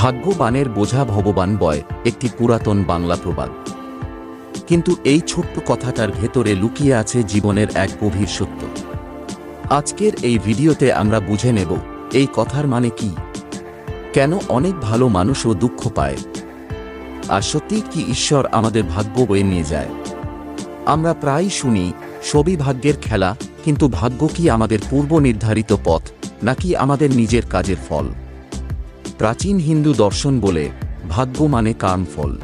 ভাগ্যবানের বোঝা ভগবান বয় একটি পুরাতন বাংলা প্রবাদ। কিন্তু এই ছোট্ট কথাটার ভেতরে লুকিয়ে আছে জীবনের এক গভীর সত্য। আজকের এই ভিডিওতে আমরা বুঝে নেব, এই কথার মানে কি? কেন অনেক ভালো মানুষও দুঃখ পায়? আর সত্যি কি ঈশ্বর আমাদের ভাগ্য বয়ে নিয়ে যায়? আমরা প্রায় শুনি, সবই ভাগ্যের খেলা, কিন্তু ভাগ্য কি আমাদের পূর্ব নির্ধারিত পথ, নাকি আমাদের নিজের কাজের ফল? প্রাচীন হিন্দু দর্শন বলে ভাগ্য মানে কর্মফল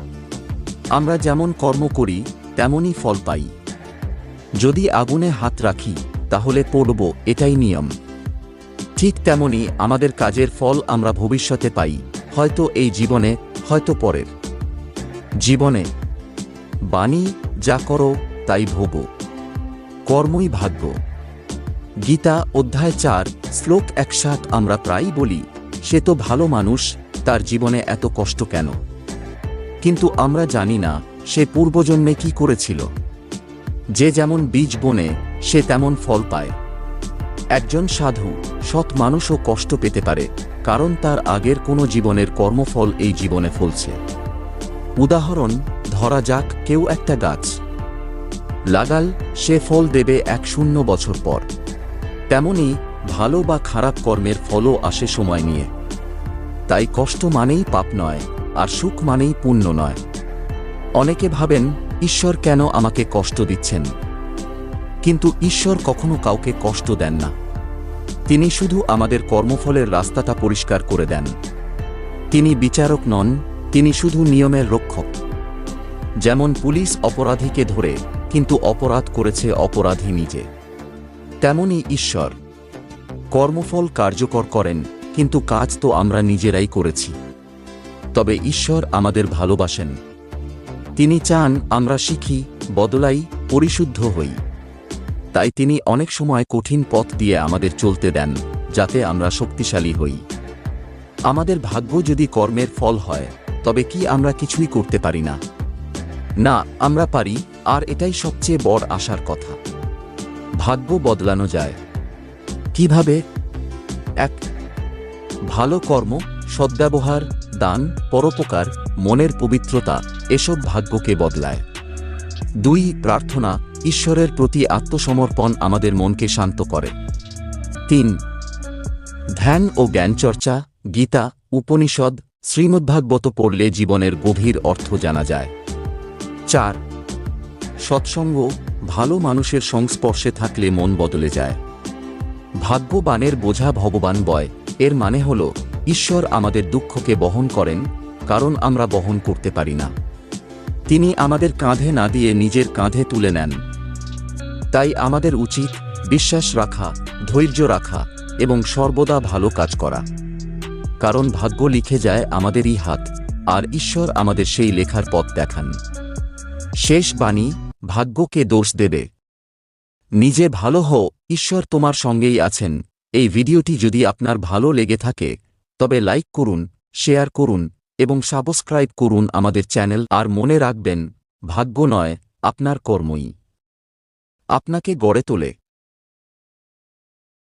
আমরা যেমন কর্ম করি, তেমনই ফল পাই। যদি আগুনে হাত রাখি, তাহলে পড়ব এটাই নিয়ম। ঠিক তেমনই আমাদের কাজের ফল আমরা ভবিষ্যতে পাই, হয়তো এই জীবনে, হয়তো পরের। জীবনে, বাণী যা করো, তাই ভোগ। কর্মই ভাগ্য। গীতা অধ্যায় চার, শ্লোক একসাথ আমরা প্রায়ই বলি। সে তো ভালো মানুষ, তার জীবনে এত কষ্ট কেন? কিন্তু আমরা জানি না, সে পূর্বজন্মে কি করেছিল। যে যেমন বীজ বনে, সে তেমন ফল পায়। একজন সাধু সৎ মানুষও কষ্ট পেতে পারে, কারণ তার আগের কোনো জীবনের কর্মফল এই জীবনে ফলছে। উদাহরণ, ধরা যাক কেউ একটা গাছ। লাগাল, সে ফল দেবে এক শূন্য বছর পর। তেমনি ভালো বা খারাপ কর্মের ফলও আসে সময় নিয়ে। তাই কষ্ট মানেই পাপ নয়, আর সুখ মানেই পুণ্য নয়। অনেকে ভাবেন, ঈশ্বর কেন আমাকে কষ্ট দিচ্ছেন? কিন্তু ঈশ্বর কখনো কাউকে কষ্ট দেন না। তিনি শুধু আমাদের কর্মফলের রাস্তাটা পরিষ্কার করে দেন। তিনি বিচারক নন, তিনি শুধু নিয়মের রক্ষক। যেমন পুলিশ অপরাধীকে ধরে, কিন্তু অপরাধ করেছে অপরাধী নিজে। তেমনি ঈশ্বর। কর্মফল কার্যকর করেন কিন্তু কাজ তো আমরা নিজেরাই করেছি। তবে ঈশ্বর আমাদের ভালোবাসেন। তিনি চান আমরা শিখি, বদলাই, পরিশুদ্ধ হই। তাই তিনি অনেক সময় কঠিন পথ দিয়ে আমাদের চলতে দেন, যাতে আমরা শক্তিশালী হই। আমাদের ভাগ্য যদি কর্মের ফল হয়, তবে কি আমরা কিছুই করতে পারি না? না, আমরা পারি, আর এটাই সবচেয়ে বড় আশার কথা। ভাগ্য বদলানো যায়। কীভাবে? এক ভালো কর্ম, সদ্ব্যবহার, দান, পরোপকার, মনের পবিত্রতা, এসব ভাগ্যকে বদলায়। দুই, প্রার্থনা, ঈশ্বরের প্রতি আত্মসমর্পণ আমাদের মনকে শান্ত করে। তিন, ধ্যান ও জ্ঞানচর্চা, গীতা, উপনিষদ, শ্রীমদ্ভাগবত পড়লে জীবনের গভীর অর্থ জানা যায়। চার, সৎসঙ্গ, ভালো মানুষের সংস্পর্শে থাকলে মন বদলে যায়। ভাগ্যবানের বোঝা ভগবান বয় এর মানে হল, ঈশ্বর আমাদের দুঃখকে বহন করেন, কারণ আমরা বহন করতে পারি না। তিনি আমাদের কাঁধে না দিয়ে নিজের কাঁধে তুলে নেন। তাই আমাদের উচিত বিশ্বাস রাখা, ধৈর্য রাখা এবং সর্বদা ভালো কাজ করা। কারণ ভাগ্য লিখে যায় আমাদেরই হাত, আর ঈশ্বর আমাদের সেই লেখার পথ দেখান। শেষ বাণী, ভাগ্যকে দোষ দেবে। নিজে ভালো হও, ঈশ্বর তোমার সঙ্গেই আছেন। এই ভিডিওটি যদি আপনার ভালো লেগে থাকে, তবে লাইক করুন, শেয়ার করুন, এবং সাবস্ক্রাইব করুন আমাদের চ্যানেল। আর মনে রাখবেন, ভাগ্য নয়, আপনার কর্মই। আপনাকে গড়ে তোলে।